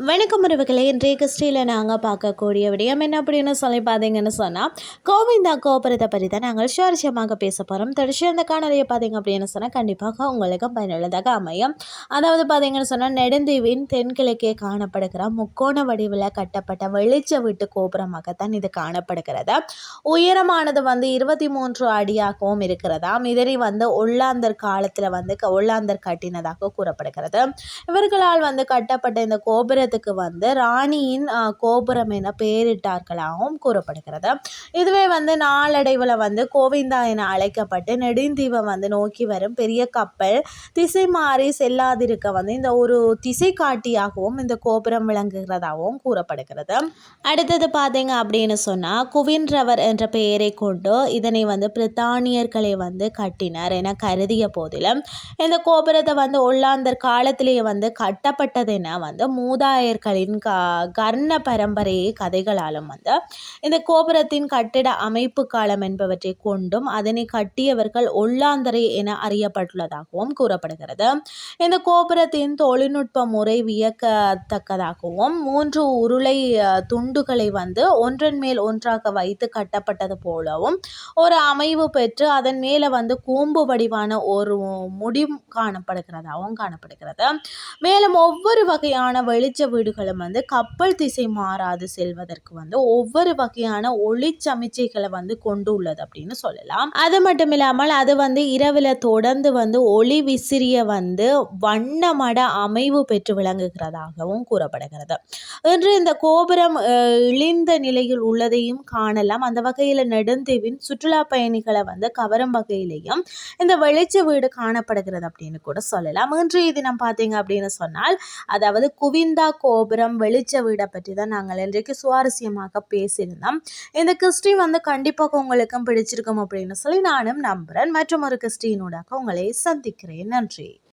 வணக்கம் உறவுகளை இன்றைய கிறிஸ்டியில் நாங்கள் பார்க்கக்கூடிய விடயம் என்ன அப்படின்னு சொல்லி பார்த்தீங்கன்னு சொன்னால் கோவிந்தா கோபுரத்தை பற்றி தான் நாங்கள் சுவாரஸ்யமாக பேச போகிறோம் தொடர்ச்சி அந்த காணொலியை பார்த்தீங்க அப்படின்னு சொன்னால் கண்டிப்பாக உங்களுக்கு பயனுள்ளதாக அமையும். அதாவது பார்த்தீங்கன்னு சொன்னால் நெடுந்தீவின் தென்கிழக்கே காணப்படுகிற முக்கோண வடிவில் கட்டப்பட்ட வெளிச்ச வீட்டு கோபுரமாகத்தான் இது காணப்படுகிறது. உயரமானது வந்து இருபத்தி மூன்று அடியாகவும் இருக்கிறதாம் இதனை வந்து ஒல்லாந்தர் காலத்தில் வந்து க- ஒல்லாந்தர் கட்டினதாக கூறப்படுகிறது. இவர்களால் வந்து கட்டப்பட்ட இந்த கோபுர கோபுரத்துக்கு வந்து ராணியின் கோபுரம் என பெயரிட்டார்களாகவும் கூறப்படுகிறது. இதுவே வந்து நாளடைவில் வந்து கோவிந்தா என அழைக்கப்பட்டு நெடுந்தீவை வந்து நோக்கி வரும் பெரிய கப்பல் திசை மாறி செல்லாதிருக்க வந்து இந்த ஒரு திசை காட்டியாகவும் இந்த கோபுரம் விளங்குகிறதாகவும் கூறப்படுகிறது. அடுத்தது பார்த்தீங்க அப்படின்னு சொன்னால் குவின்றவர் என்ற பெயரை கொண்டு இதனை வந்து பிரித்தானியர்களை வந்து கட்டினர் என கருதிய போதிலும் இந்த கோபுரத்தை வந்து ஒல்லாந்தர் காலத்திலேயே வந்து கட்டப்பட்டது என வந்து முகலாயர்களின் க கர்ண பரம்பரையை கதைகளாலும் வந்து இந்த கோபுரத்தின் கட்டிட அமைப்பு காலம் என்பவற்றை கொண்டும் அதனை கட்டியவர்கள் ஒல்லாந்தரை என அறியப்பட்டுள்ளதாகவும் கூறப்படுகிறது. இந்த கோபுரத்தின் தொழில்நுட்ப முறை வியக்கத்தக்கதாகவும் மூன்று உருளை துண்டுகளை வந்து ஒன்றன் மேல் ஒன்றாக வைத்து கட்டப்பட்டது போலவும் ஒரு அமைவு பெற்று அதன் மேலே வந்து கூம்பு வடிவான ஒரு முடிவு காணப்படுகிறதாகவும் காணப்படுகிறது. மேலும் ஒவ்வொரு வகையான வெளிச்ச வீடுகளும் வந்து கப்பல் திசை மாறாது செல்வதற்கு வந்து ஒவ்வொரு வகையான ஒளி சமிச்சைகளை வந்து கொண்டு உள்ளது அப்படின்னு சொல்லலாம். அது மட்டும் இல்லாமல் அது வந்து இரவில் தொடர்ந்து வந்து ஒளி விசிறிய வந்து வண்ணமட அமைவு பெற்று விளங்குகிறதாகவும் கூறப்படுகிறது. இன்று இந்த கோபுரம் இழிந்த நிலையில் உள்ளதையும் காணலாம். அந்த வகையில் நெடுந்தீவின் சுற்றுலா பயணிகளை வந்து கவரும் வகையிலையும் இந்த வெளிச்ச வீடு காணப்படுகிறது அப்படின்னு கூட சொல்லலாம். இன்றைய தினம் பார்த்தீங்க அப்படின்னு சொன்னால் அதாவது குவிந்தா கோபுரம் வெளிச்ச வீடை பற்றி தான் நாங்கள் இன்றைக்கு சுவாரஸ்யமாக பேசியிருந்தோம். இந்த கிறிஸ்டி வந்து கண்டிப்பாக உங்களுக்கும் பிடிச்சிருக்கும் அப்படின்னு சொல்லி நானும் நம்புகிறேன் மற்றும் ஒரு கிறிஸ்டியினூடாக உங்களை சந்திக்கிறேன். நன்றி.